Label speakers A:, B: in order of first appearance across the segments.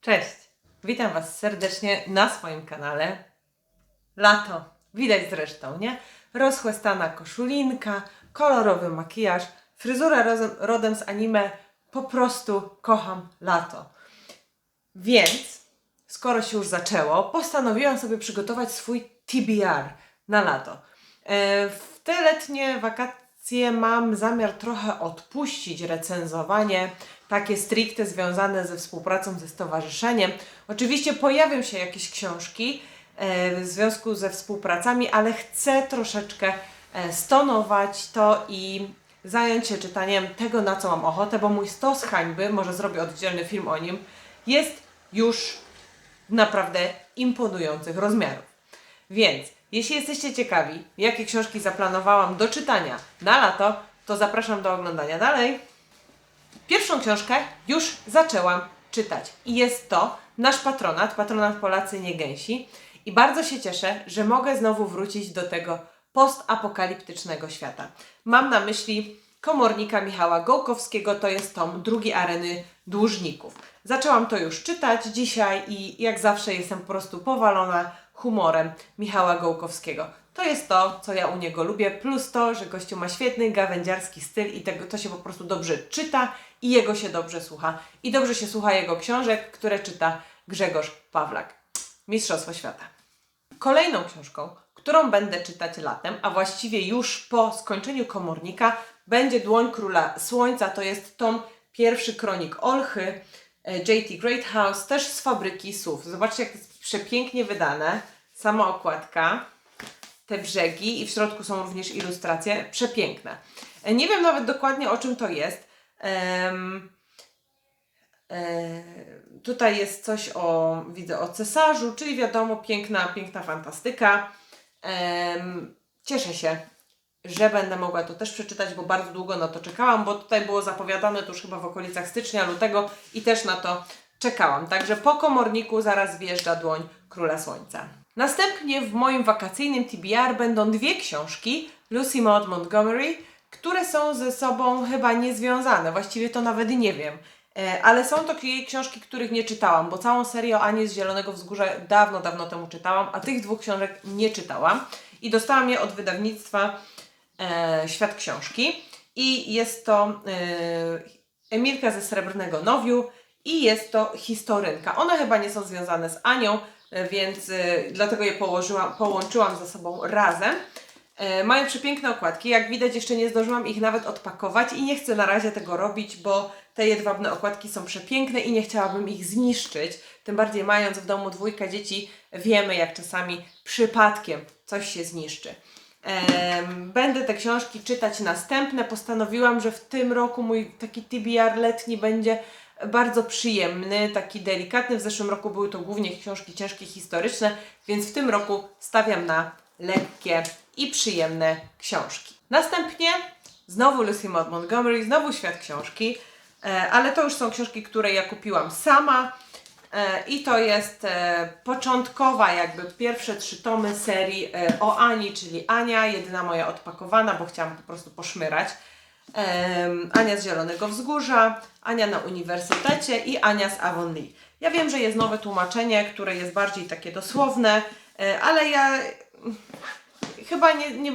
A: Cześć! Witam Was serdecznie na swoim kanale. Lato, widać zresztą, nie? Rozchłestana koszulinka, kolorowy makijaż, fryzura rodem z anime. Po prostu kocham lato. Więc, skoro się już zaczęło, postanowiłam sobie przygotować swój TBR na lato. E, W te letnie wakacje mam zamiar trochę odpuścić recenzowanie, takie stricte związane ze współpracą ze stowarzyszeniem. Oczywiście pojawią się jakieś książki e, w związku ze współpracami, ale chcę troszeczkę e, stonować to i zająć się czytaniem tego, na co mam ochotę, bo mój stos hańby, może zrobię oddzielny film o nim, jest już naprawdę imponujących rozmiarów. Więc jeśli jesteście ciekawi, jakie książki zaplanowałam do czytania na lato, to zapraszam do oglądania dalej. Pierwszą książkę już zaczęłam czytać i jest to nasz patronat, patronat Polacy nie gęsi. I bardzo się cieszę, że mogę znowu wrócić do tego postapokaliptycznego świata. Mam na myśli komornika Michała Gołkowskiego, to jest tom drugi areny dłużników. Zaczęłam to już czytać dzisiaj i jak zawsze jestem po prostu powalona humorem Michała Gołkowskiego. To jest to, co ja u niego lubię, plus to, że gościu ma świetny gawędziarski styl i tego, to się po prostu dobrze czyta i jego się dobrze słucha. I dobrze się słucha jego książek, które czyta Grzegorz Pawlak. Mistrzostwo Świata. Kolejną książką, którą będę czytać latem, a właściwie już po skończeniu komornika, będzie Dłoń Króla Słońca. To jest tom pierwszy kronik Olchy, e, J.T. Greathouse, też z fabryki słów. Zobaczcie, jak to jest przepięknie wydane. Sama okładka, te brzegi i w środku są również ilustracje. Przepiękne. E, Nie wiem nawet dokładnie o czym to jest. E, tutaj jest coś o, widzę, o cesarzu, czyli wiadomo, piękna, piękna fantastyka. Em, cieszę się, że będę mogła to też przeczytać, bo bardzo długo na to czekałam, bo tutaj było zapowiadane to już chyba w okolicach stycznia, lutego i też na to czekałam. Także po komorniku zaraz wjeżdża dłoń Króla Słońca. Następnie w moim wakacyjnym TBR będą dwie książki Lucy Maud Montgomery, które są ze sobą chyba niezwiązane, właściwie to nawet nie wiem. E, Ale są to jej książki, których nie czytałam, bo całą serię o Anii z Zielonego Wzgórza dawno, dawno temu czytałam, a tych dwóch książek nie czytałam. I dostałam je od wydawnictwa e, Świat Książki. I jest to e, Emilka ze Srebrnego Nowiu i jest to historynka. One chyba nie są związane z Anią, e, więc e, dlatego je położyłam, połączyłam ze sobą razem. E, mają przepiękne okładki. Jak widać, jeszcze nie zdążyłam ich nawet odpakować i nie chcę na razie tego robić, bo te jedwabne okładki są przepiękne i nie chciałabym ich zniszczyć. Tym bardziej mając w domu dwójkę dzieci, wiemy jak czasami przypadkiem coś się zniszczy. Będę te książki czytać następne. Postanowiłam, że w tym roku mój taki TBR letni będzie bardzo przyjemny, taki delikatny. W zeszłym roku były to głównie książki ciężkie, historyczne, więc w tym roku stawiam na lekkie i przyjemne książki. Następnie znowu Lucy Maud Montgomery, znowu Świat Książki, e, ale to już są książki, które ja kupiłam sama. E, I to jest e, początkowa, jakby pierwsze trzy tomy serii o Ani, czyli Ania, jedyna moja odpakowana, bo chciałam po prostu poszmyrać. Ania z Zielonego Wzgórza, Ania na Uniwersytecie i Ania z Avonlea. Ja wiem, że jest nowe tłumaczenie, które jest bardziej takie dosłowne, e, ale ja mm, chyba nie, nie,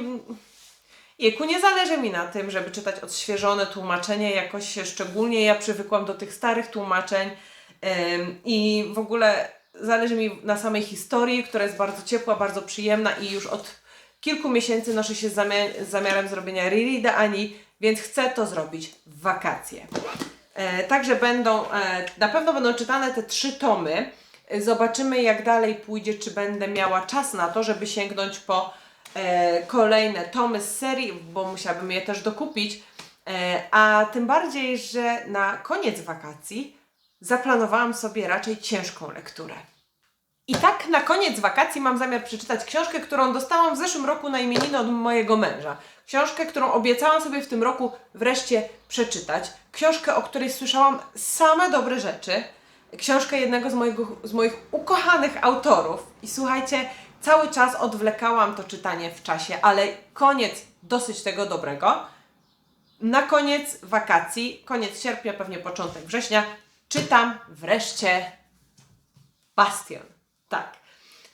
A: Jeku, nie zależy mi na tym, żeby czytać odświeżone tłumaczenie, jakoś się szczególnie ja przywykłam do tych starych tłumaczeń i w ogóle zależy mi na samej historii, która jest bardzo ciepła, bardzo przyjemna i już od kilku miesięcy noszę się z, zamia- z zamiarem zrobienia rereada Ani, więc chcę to zrobić w wakacje. E, także będą, e, na pewno będą czytane te trzy tomy. E, Zobaczymy jak dalej pójdzie, czy będę miała czas na to, żeby sięgnąć po kolejne tomy z serii, bo musiałabym je też dokupić. A tym bardziej, że na koniec wakacji zaplanowałam sobie raczej ciężką lekturę. I tak na koniec wakacji mam zamiar przeczytać książkę, którą dostałam w zeszłym roku na imieniny od mojego męża. Książkę, którą obiecałam sobie w tym roku wreszcie przeczytać. Książkę, o której słyszałam same dobre rzeczy. Książkę jednego z, mojego, z moich ukochanych autorów. I słuchajcie, cały czas odwlekałam to czytanie w czasie, ale koniec dosyć tego dobrego. Na koniec wakacji, koniec sierpnia, pewnie początek września, czytam wreszcie Bastion. Tak.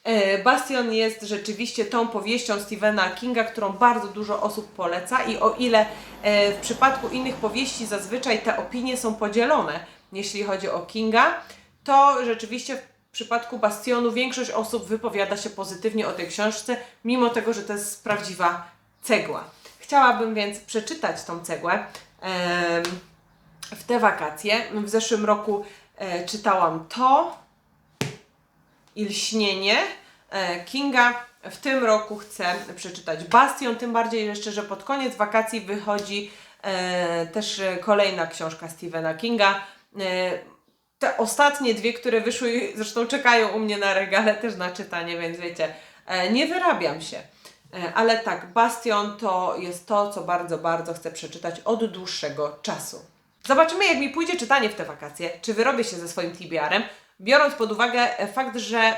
A: E, Bastion jest rzeczywiście tą powieścią Stephena Kinga, którą bardzo dużo osób poleca i o ile e, w przypadku innych powieści zazwyczaj te opinie są podzielone, jeśli chodzi o Kinga, to rzeczywiście w przypadku Bastionu większość osób wypowiada się pozytywnie o tej książce, mimo tego, że to jest prawdziwa cegła. Chciałabym więc przeczytać tą cegłę w te wakacje. W zeszłym roku e, czytałam to, i lśnienie e, Kinga. W tym roku chcę przeczytać Bastion, tym bardziej jeszcze, że pod koniec wakacji wychodzi e, też kolejna książka Stephena Kinga. E, te ostatnie dwie, które wyszły, zresztą czekają u mnie na regale też na czytanie, więc wiecie, nie wyrabiam się. Ale tak, Bastion to jest to, co bardzo, bardzo chcę przeczytać od dłuższego czasu. Zobaczymy, jak mi pójdzie czytanie w te wakacje, czy wyrobię się ze swoim TBR-em, biorąc pod uwagę fakt, że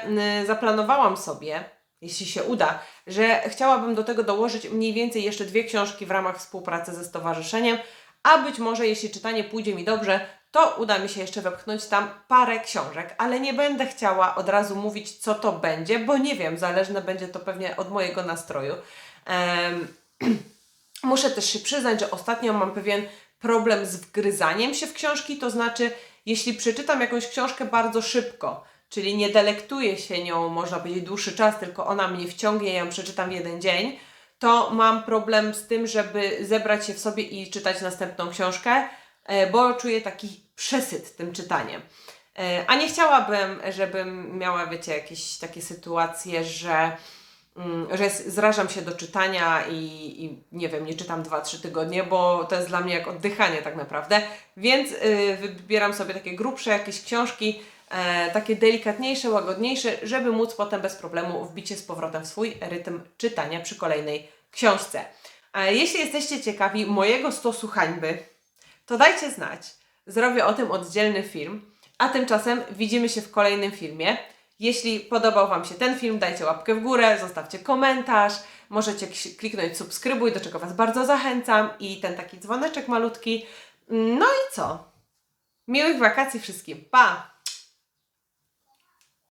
A: zaplanowałam sobie, jeśli się uda, że chciałabym do tego dołożyć mniej więcej jeszcze dwie książki w ramach współpracy ze stowarzyszeniem, a być może, jeśli czytanie pójdzie mi dobrze, to uda mi się jeszcze wepchnąć tam parę książek, ale nie będę chciała od razu mówić, co to będzie, bo nie wiem, zależne będzie to pewnie od mojego nastroju. Em, Muszę też się przyznać, że ostatnio mam pewien problem z wgryzaniem się w książki, to znaczy, jeśli przeczytam jakąś książkę bardzo szybko, czyli nie delektuję się nią, można powiedzieć, dłuższy czas, tylko ona mnie wciągnie, ja ją przeczytam w jeden dzień, to mam problem z tym, żeby zebrać się w sobie i czytać następną książkę, e, bo czuję taki przesyt tym czytaniem. E, A nie chciałabym, żebym miała, wiecie, jakieś takie sytuacje, że że jest- zrażam się do czytania i, i nie wiem, nie czytam 2-3 tygodnie, bo to jest dla mnie jak oddychanie tak naprawdę. Więc y, wybieram sobie takie grubsze jakieś książki, e, takie delikatniejsze, łagodniejsze, żeby móc potem bez problemu wbić się z powrotem w swój rytm czytania przy kolejnej książce. E, jeśli jesteście ciekawi mojego stosu hańby, to dajcie znać. Zrobię o tym oddzielny film, a tymczasem widzimy się w kolejnym filmie. Jeśli podobał Wam się ten film, dajcie łapkę w górę, zostawcie komentarz, możecie kliknąć subskrybuj, do czego Was bardzo zachęcam i ten taki dzwoneczek malutki. No i co? Miłych wakacji wszystkim. Pa!